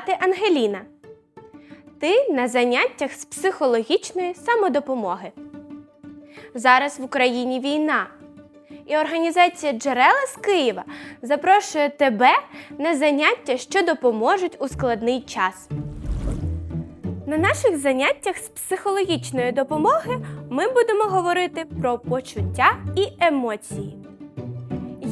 Звати Ангеліна. Ти на заняттях з психологічної самодопомоги. Зараз в Україні війна. І організація Джерела з Києва запрошує тебе на заняття, що допоможуть у складний час. На наших заняттях з психологічної допомоги ми будемо говорити про почуття і емоції.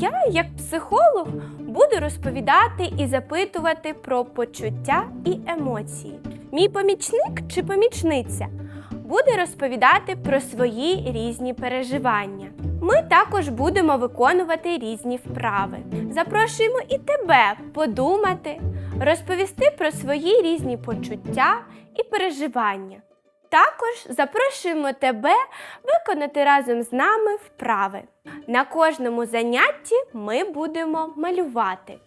Я, як психолог, буду розповідати і запитувати про почуття і емоції. Мій помічник чи помічниця буде розповідати про свої різні переживання. Ми також будемо виконувати різні вправи. Запрошуємо і тебе подумати, розповісти про свої різні почуття і переживання. Також запрошуємо тебе виконати разом з нами вправи. На кожному занятті ми будемо малювати.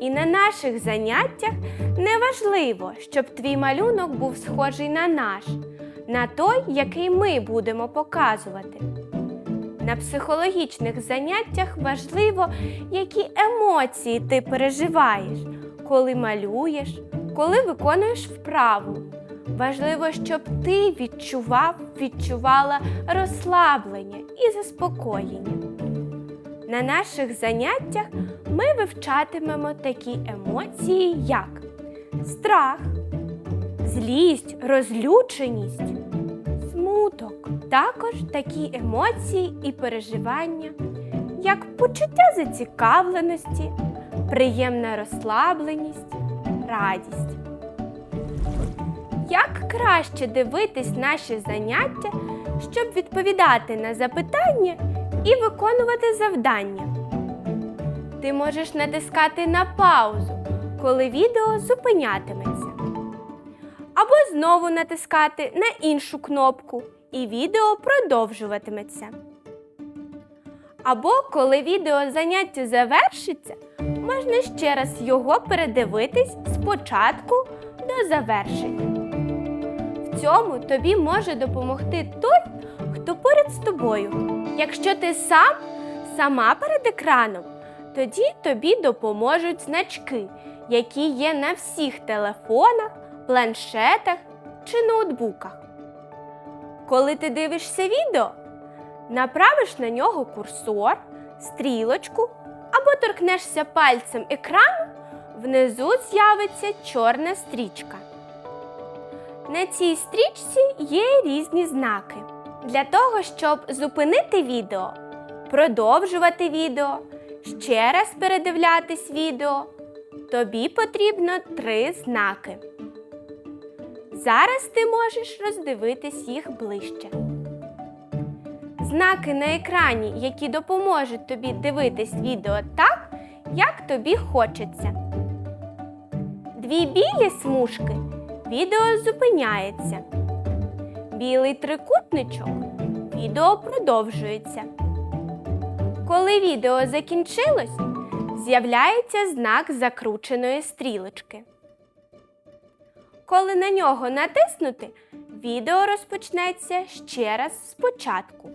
І на наших заняттях не важливо, щоб твій малюнок був схожий на наш, на той, який ми будемо показувати. На психологічних заняттях важливо, які емоції ти переживаєш, коли малюєш, коли виконуєш вправу. Важливо, щоб ти відчував, відчувала розслаблення і заспокоєння. На наших заняттях ми вивчатимемо такі емоції, як страх, злість, розлюченість, смуток. Також такі емоції і переживання, як почуття зацікавленості, приємна розслабленість, радість. Як краще дивитись наші заняття, щоб відповідати на запитання і виконувати завдання? Ти можеш натискати на паузу, коли відео зупинятиметься. Або знову натискати на іншу кнопку, і відео продовжуватиметься. Або коли відео заняття завершиться, можна ще раз його передивитись спочатку до завершення. Цьому тобі може допомогти той, хто поряд з тобою. Якщо ти сам сама перед екраном, тоді тобі допоможуть значки, які є на всіх телефонах, планшетах чи ноутбуках. Коли ти дивишся відео, направиш на нього курсор, стрілочку або торкнешся пальцем екрану, внизу з'явиться чорна стрічка. На цій стрічці є різні знаки. Для того, щоб зупинити відео, продовжувати відео, ще раз передивлятись відео, тобі потрібно три знаки. Зараз ти можеш роздивитись їх ближче. Знаки на екрані, які допоможуть тобі дивитись відео так, як тобі хочеться. Дві білі смужки відео зупиняється. Білий трикутничок відео продовжується. Коли відео закінчилось, з'являється знак закрученої стрілочки. Коли на нього натиснути, відео розпочнеться ще раз спочатку.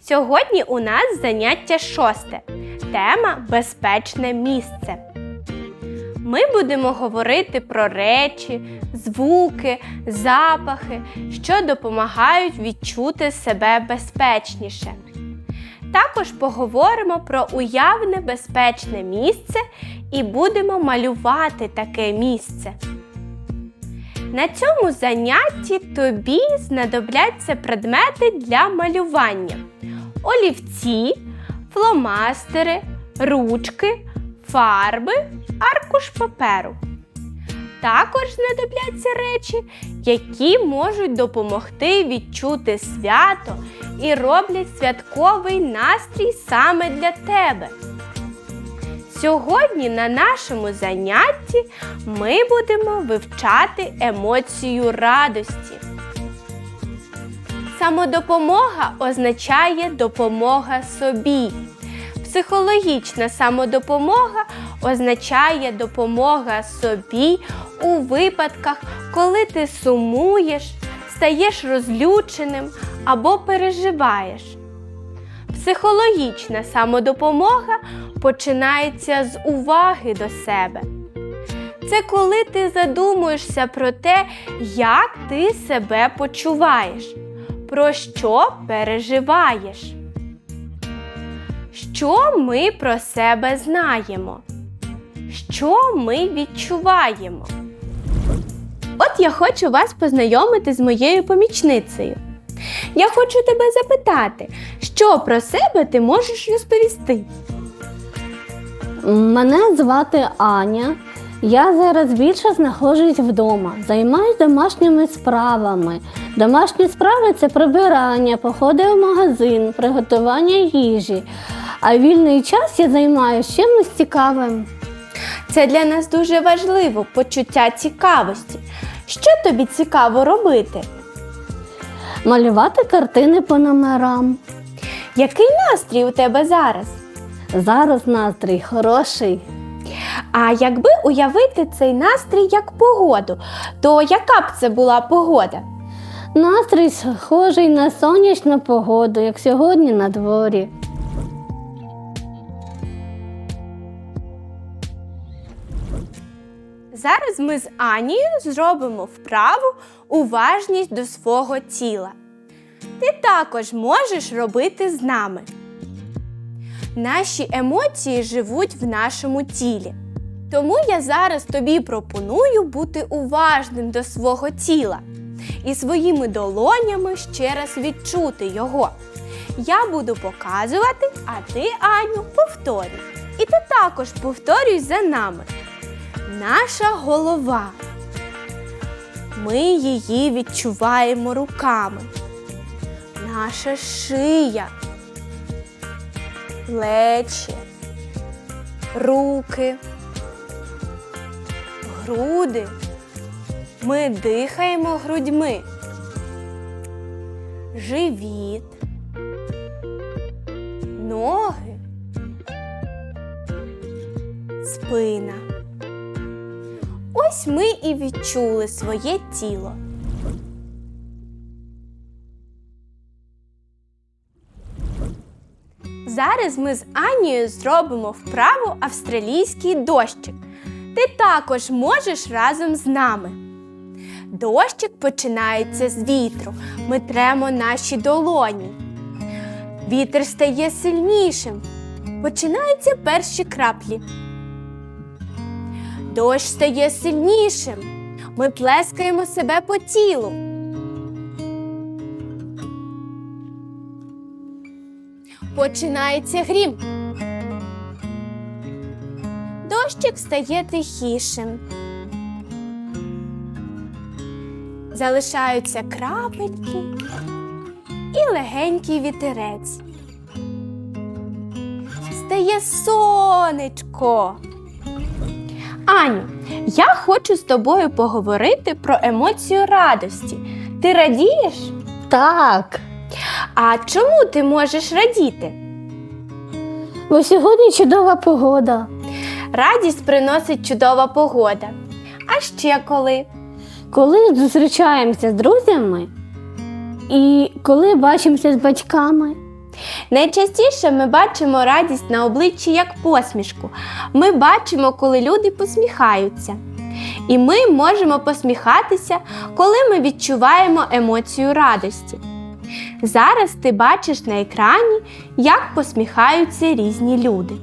Сьогодні у нас заняття шосте. Тема Безпечне місце. Ми будемо говорити про речі, звуки, запахи, що допомагають відчути себе безпечніше. Також поговоримо про уявне безпечне місце і будемо малювати таке місце. На цьому занятті тобі знадобляться предмети для малювання: олівці, фломастери, ручки, фарби, аркуш паперу. Також знадобляться речі, які можуть допомогти відчути свято і роблять святковий настрій саме для тебе. Сьогодні на нашому занятті ми будемо вивчати емоцію радості. Самодопомога означає допомога собі. Психологічна самодопомога означає допомога собі у випадках, коли ти сумуєш, стаєш розлюченим або переживаєш. Психологічна самодопомога починається з уваги до себе. Це коли ти задумуєшся про те, як ти себе почуваєш, про що переживаєш. Що ми про себе знаємо? Що ми відчуваємо? От я хочу вас познайомити з моєю помічницею. Я хочу тебе запитати, що про себе ти можеш розповісти? Мене звати Аня. Я зараз більше знаходжусь вдома, займаюсь домашніми справами. Домашні справи це прибирання, походи в магазин, приготування їжі. А вільний час я займаюся чимось цікавим. Це для нас дуже важливо почуття цікавості. Що тобі цікаво робити? Малювати картини по номерам. Який настрій у тебе зараз? Зараз настрій хороший. А якби уявити цей настрій як погоду, то яка б це була погода? Настрій схожий на сонячну погоду, як сьогодні на дворі. Зараз ми з Анією зробимо вправу уважність до свого тіла. Ти також можеш робити з нами. Наші емоції живуть в нашому тілі. Тому я зараз тобі пропоную бути уважним до свого тіла і своїми долонями ще раз відчути його. Я буду показувати, а ти, Аню, повторюй. І ти також повторюй за нами. Наша голова. Ми її відчуваємо руками. Наша шия, плечі, руки, груди. Ми дихаємо грудьми. Живіт, ноги, спина. Ось ми і відчули своє тіло. Зараз ми з Анією зробимо вправу австралійський дощик. Ти також можеш разом з нами. Дощик починається з вітру. Ми тремо наші долоні. Вітер стає сильнішим. Починаються перші краплі. Дощ стає сильнішим. Ми плескаємо себе по тілу. Починається грім. Дощик стає тихішим. Залишаються крапельки і легенький вітерець. Стає сонечко. Аню, я хочу з тобою поговорити про емоцію радості. Ти радієш? Так, А чому ти можеш радіти? бо сьогодні чудова погода. Радість приносить чудова погода. А ще коли? Коли зустрічаємося з друзями і коли бачимося з батьками. Найчастіше ми бачимо радість на обличчі як посмішку. Ми бачимо, коли люди посміхаються. І ми можемо посміхатися, коли ми відчуваємо емоцію радості. Зараз ти бачиш на екрані, як посміхаються різні люди.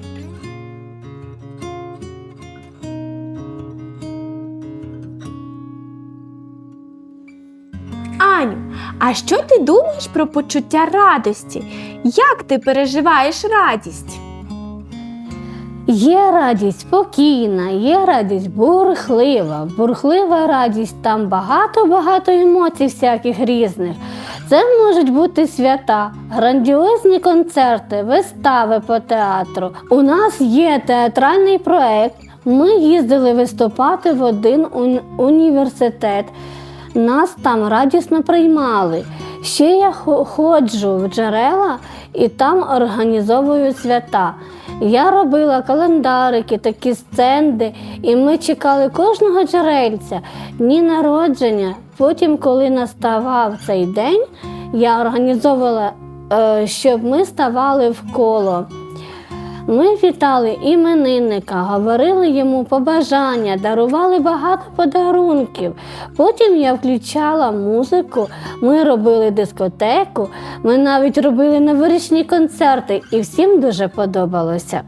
А що ти думаєш про почуття радості? Як ти переживаєш радість? Є радість спокійна, є радість бурхлива. Бурхлива радість, там багато-багато емоцій всяких різних. Це можуть бути свята, грандіозні концерти, вистави по театру. У нас є театральний проект. Ми їздили виступати в один уні- університет. Нас там радісно приймали. Ще я ходжу в джерела і там організовую свята. Я робила календарики, такі стенди, і ми чекали кожного джерельця, дні народження. Потім, коли наставав цей день, я організовувала, е, щоб ми ставали в коло. Ми вітали іменинника, говорили йому побажання, дарували багато подарунків. Потім я включала музику, ми робили дискотеку, ми навіть робили новорічні концерти, і всім дуже подобалося.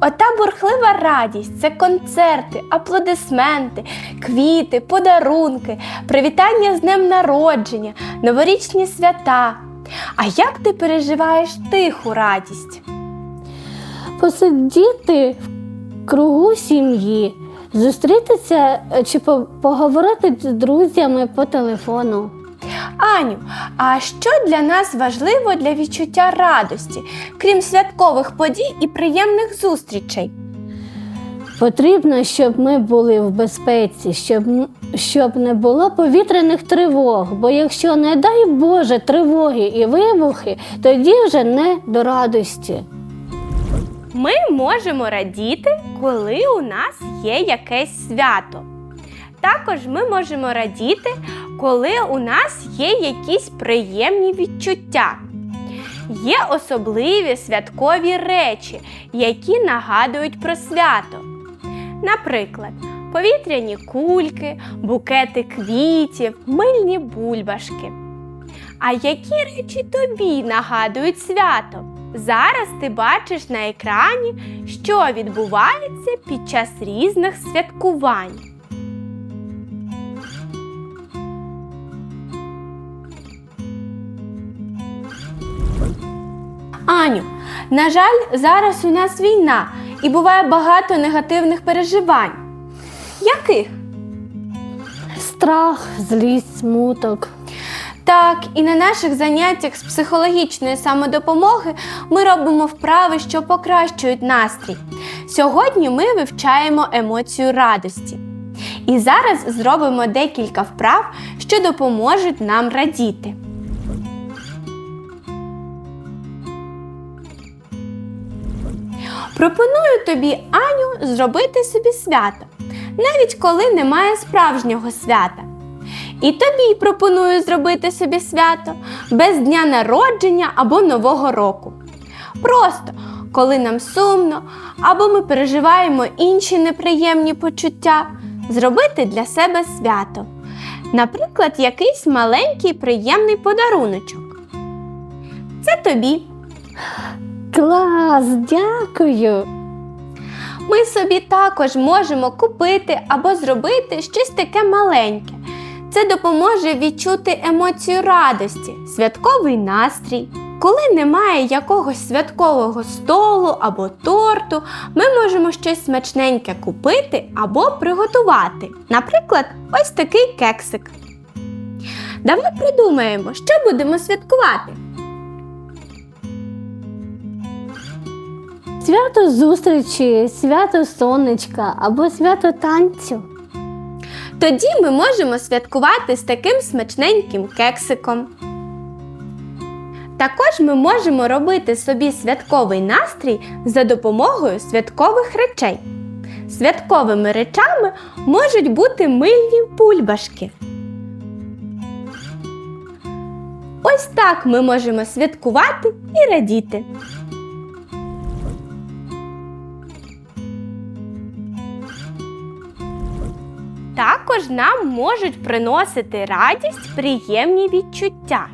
Ота бурхлива радість це концерти, аплодисменти, квіти, подарунки, привітання з днем народження, новорічні свята. А як ти переживаєш тиху радість? Посидіти в кругу сім'ї, зустрітися е, чи поговорити з друзями по телефону. Аню, а що для нас важливо для відчуття радості, крім святкових подій і приємних зустрічей? Потрібно, щоб ми були в безпеці, щоб, щоб не було повітряних тривог. Бо якщо, не дай Боже, тривоги і вибухи, тоді вже не до радості. Ми можемо радіти, коли у нас є якесь свято. Також ми можемо радіти, коли у нас є якісь приємні відчуття. Є особливі святкові речі, які нагадують про свято. Наприклад, повітряні кульки, букети квітів, мильні бульбашки. А які речі тобі нагадують свято? Зараз ти бачиш на екрані, що відбувається під час різних святкувань. Аню, на жаль, зараз у нас війна і буває багато негативних переживань. Яких? Страх, злість, смуток. Так, і на наших заняттях з психологічної самодопомоги ми робимо вправи, що покращують настрій. Сьогодні ми вивчаємо емоцію радості. І зараз зробимо декілька вправ, що допоможуть нам радіти. Пропоную тобі, Аню, зробити собі свято, навіть коли немає справжнього свята. І тобі пропоную зробити собі свято без дня народження або Нового року. Просто коли нам сумно або ми переживаємо інші неприємні почуття, зробити для себе свято. Наприклад, якийсь маленький приємний подаруночок. Це тобі. Клас, дякую! Ми собі також можемо купити або зробити щось таке маленьке. Це допоможе відчути емоцію радості, святковий настрій. Коли немає якогось святкового столу або торту, ми можемо щось смачненьке купити або приготувати. Наприклад, ось такий кексик. Давай придумаємо, що будемо святкувати. Свято зустрічі, свято сонечка або свято танцю. Тоді ми можемо святкувати з таким смачненьким кексиком. Також ми можемо робити собі святковий настрій за допомогою святкових речей. Святковими речами можуть бути мильні бульбашки. Ось так ми можемо святкувати і радіти. Також нам можуть приносити радість приємні відчуття.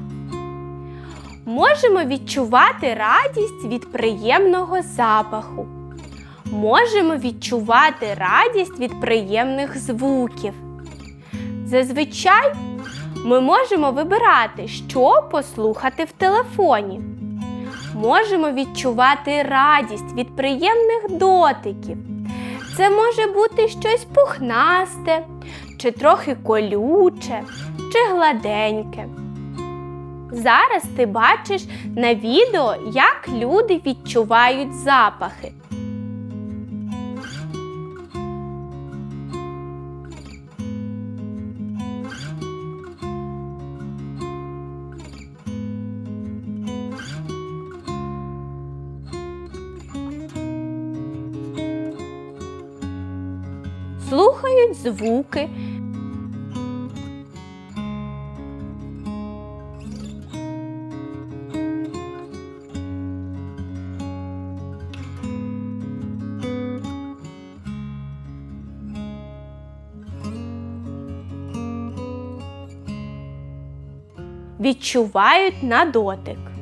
Можемо відчувати радість від приємного запаху. Можемо відчувати радість від приємних звуків. Зазвичай ми можемо вибирати, що послухати в телефоні. Можемо відчувати радість від приємних дотиків. Це може бути щось пухнасте, чи трохи колюче, чи гладеньке. Зараз ти бачиш на відео, як люди відчувають запахи. слухають звуки. Відчувають на дотик.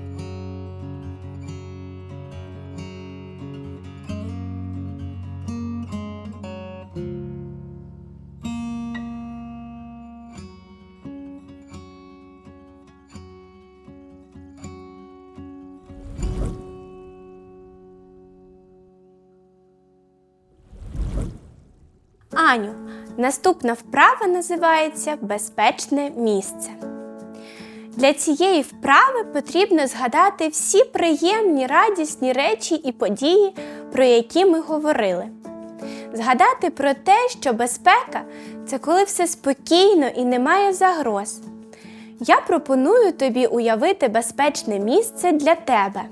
Наступна вправа називається Безпечне місце. Для цієї вправи потрібно згадати всі приємні, радісні речі і події, про які ми говорили. Згадати про те, що безпека це коли все спокійно і немає загроз. Я пропоную тобі уявити безпечне місце для тебе.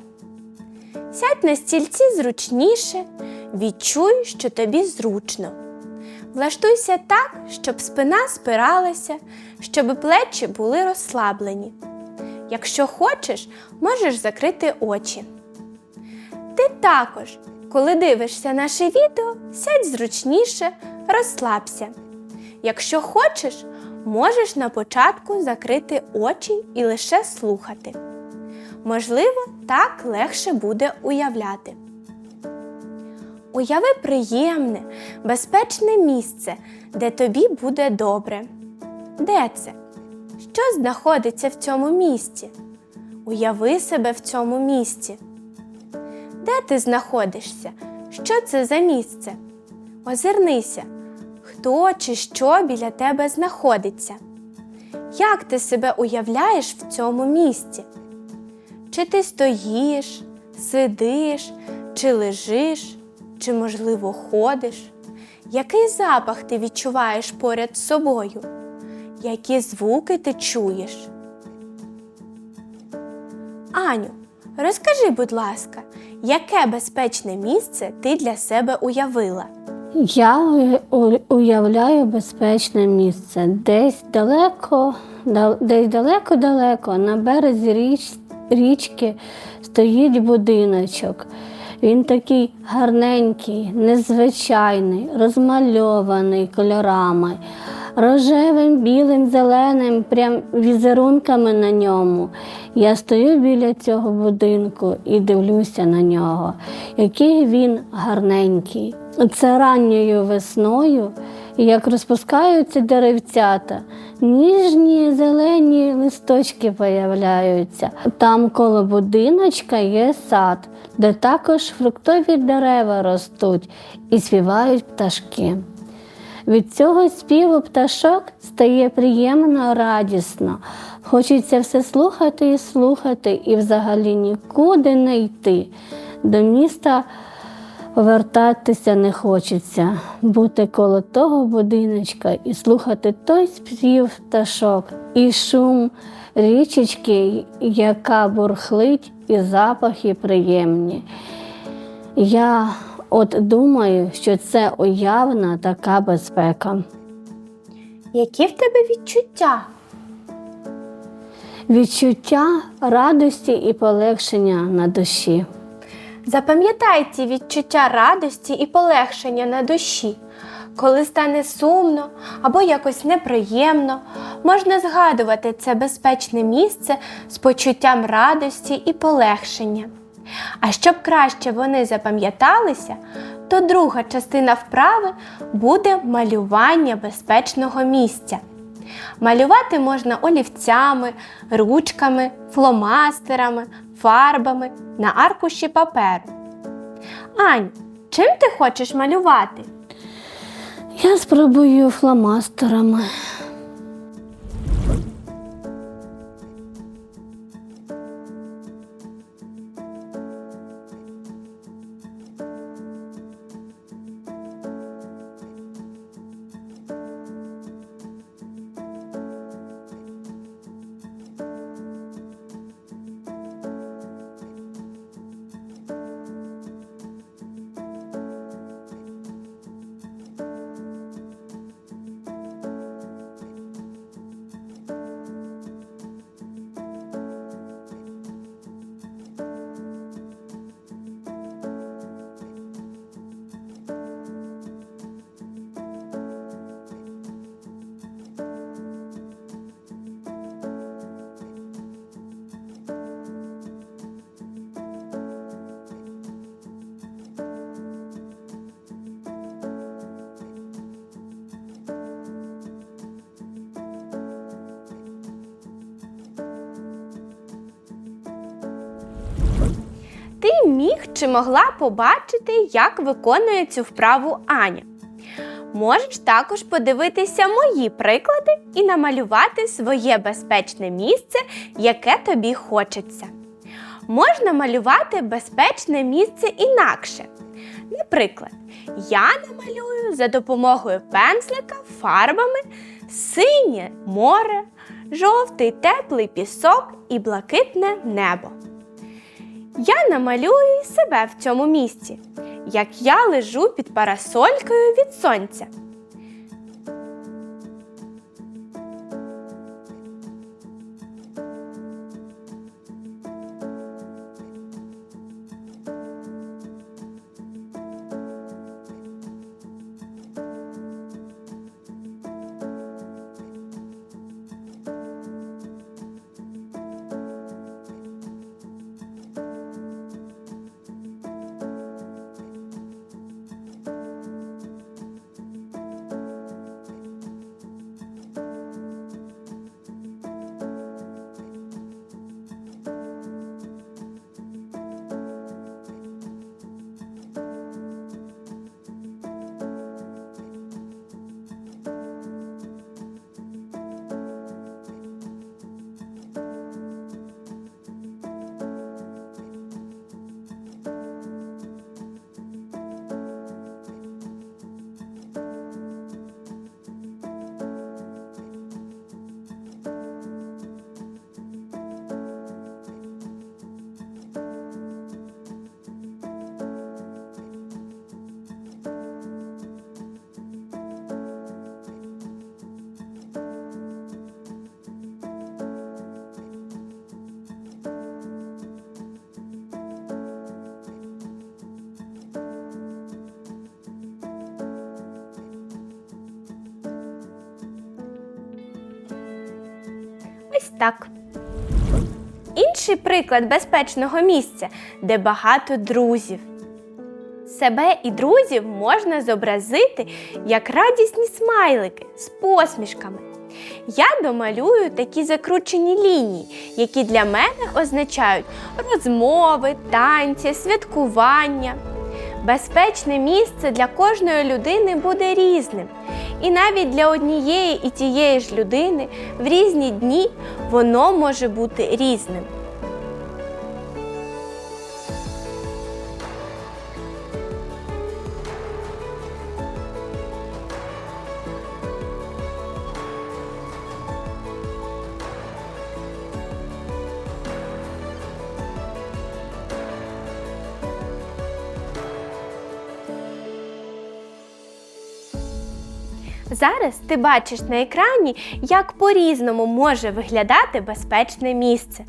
Сядь на стільці зручніше, відчуй, що тобі зручно. Влаштуйся так, щоб спина спиралася, щоб плечі були розслаблені. Якщо хочеш, можеш закрити очі. Ти також, коли дивишся наше відео, сядь зручніше, розслабся. Якщо хочеш, можеш на початку закрити очі і лише слухати. Можливо, так легше буде уявляти. Уяви приємне, безпечне місце, де тобі буде добре. Де це? Що знаходиться в цьому місці? Уяви себе в цьому місці. Де ти знаходишся? Що це за місце? Озирнися, хто чи що біля тебе знаходиться. Як ти себе уявляєш в цьому місці? Чи ти стоїш, сидиш, чи лежиш? Чи, можливо, ходиш? Який запах ти відчуваєш поряд з собою? Які звуки ти чуєш? Аню, розкажи, будь ласка, яке безпечне місце ти для себе уявила? Я уявляю безпечне місце. Десь далеко, десь далеко-далеко, на березі річ, річки стоїть будиночок. Він такий гарненький, незвичайний, розмальований кольорами, рожевим, білим, зеленим, прям візерунками на ньому. Я стою біля цього будинку і дивлюся на нього, який він гарненький. Це ранньою весною, як розпускаються деревцята, ніжні зелені листочки появляються. Там коло будиночка є сад, де також фруктові дерева ростуть і співають пташки. Від цього співу пташок стає приємно, радісно. Хочеться все слухати і слухати, і взагалі нікуди не йти. До міста повертатися не хочеться, бути коло того будиночка і слухати той спів пташок, і шум річечки, яка бурхлить, і запахи приємні. Я от думаю, що це уявна така безпека. Які в тебе відчуття? Відчуття радості і полегшення на душі. Запам'ятай ці відчуття радості і полегшення на душі. Коли стане сумно або якось неприємно, можна згадувати це безпечне місце з почуттям радості і полегшення. А щоб краще вони запам'яталися, то друга частина вправи буде малювання безпечного місця. Малювати можна олівцями, ручками, фломастерами, фарбами на аркуші паперу. Ань, чим ти хочеш малювати? Я спробую фломастерами. Міг чи могла побачити, як виконує цю вправу Аня. Можеш також подивитися мої приклади і намалювати своє безпечне місце, яке тобі хочеться. Можна малювати безпечне місце інакше. Наприклад, я намалюю за допомогою пензлика фарбами синє море, жовтий теплий пісок і блакитне небо. Я намалюю себе в цьому місці, як я лежу під парасолькою від сонця. Так. Інший приклад безпечного місця, де багато друзів. Себе і друзів можна зобразити як радісні смайлики з посмішками. Я домалюю такі закручені лінії, які для мене означають розмови, танці, святкування. Безпечне місце для кожної людини буде різним. І навіть для однієї і тієї ж людини в різні дні воно може бути різним. Зараз ти бачиш на екрані, як по-різному може виглядати безпечне місце.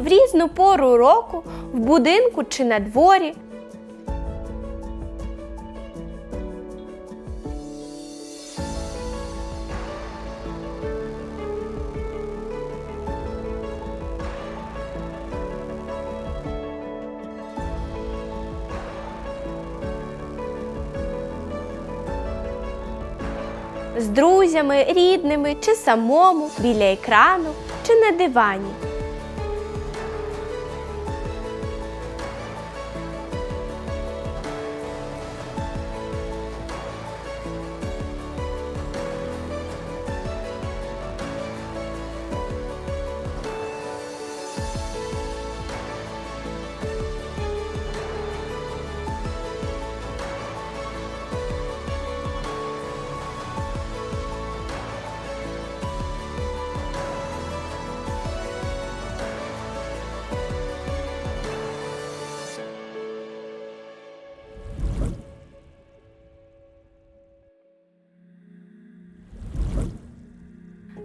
В різну пору року, в будинку чи на дворі з друзями, рідними чи самому біля екрану чи на дивані.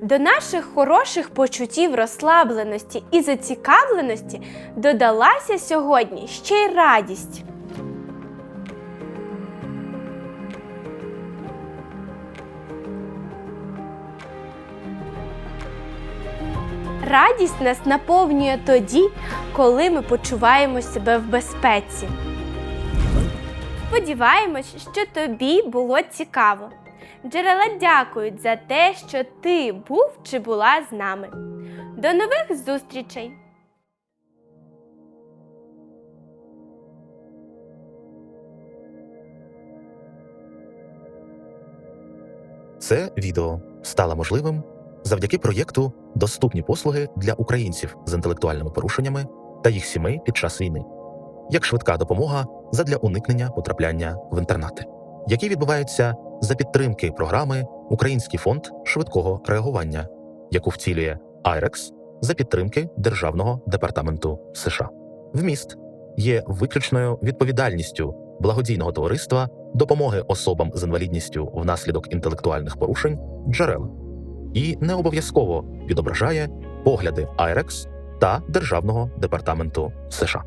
До наших хороших почуттів розслабленості і зацікавленості додалася сьогодні ще й радість. Радість нас наповнює тоді, коли ми почуваємо себе в безпеці. Сподіваємось, що тобі було цікаво. Джерела дякують за те, що ти був чи була з нами. До нових зустрічей! Це відео стало можливим завдяки проєкту Доступні послуги для українців з інтелектуальними порушеннями та їх сімей під час війни, як швидка допомога задля уникнення потрапляння в інтернати, які відбуваються за підтримки програми Український фонд швидкого реагування, яку втілює IREX за підтримки Державного департаменту США. Вміст є виключною відповідальністю благодійного товариства допомоги особам з інвалідністю внаслідок інтелектуальних порушень джерела і не обов'язково відображає погляди IREX та Державного департаменту США.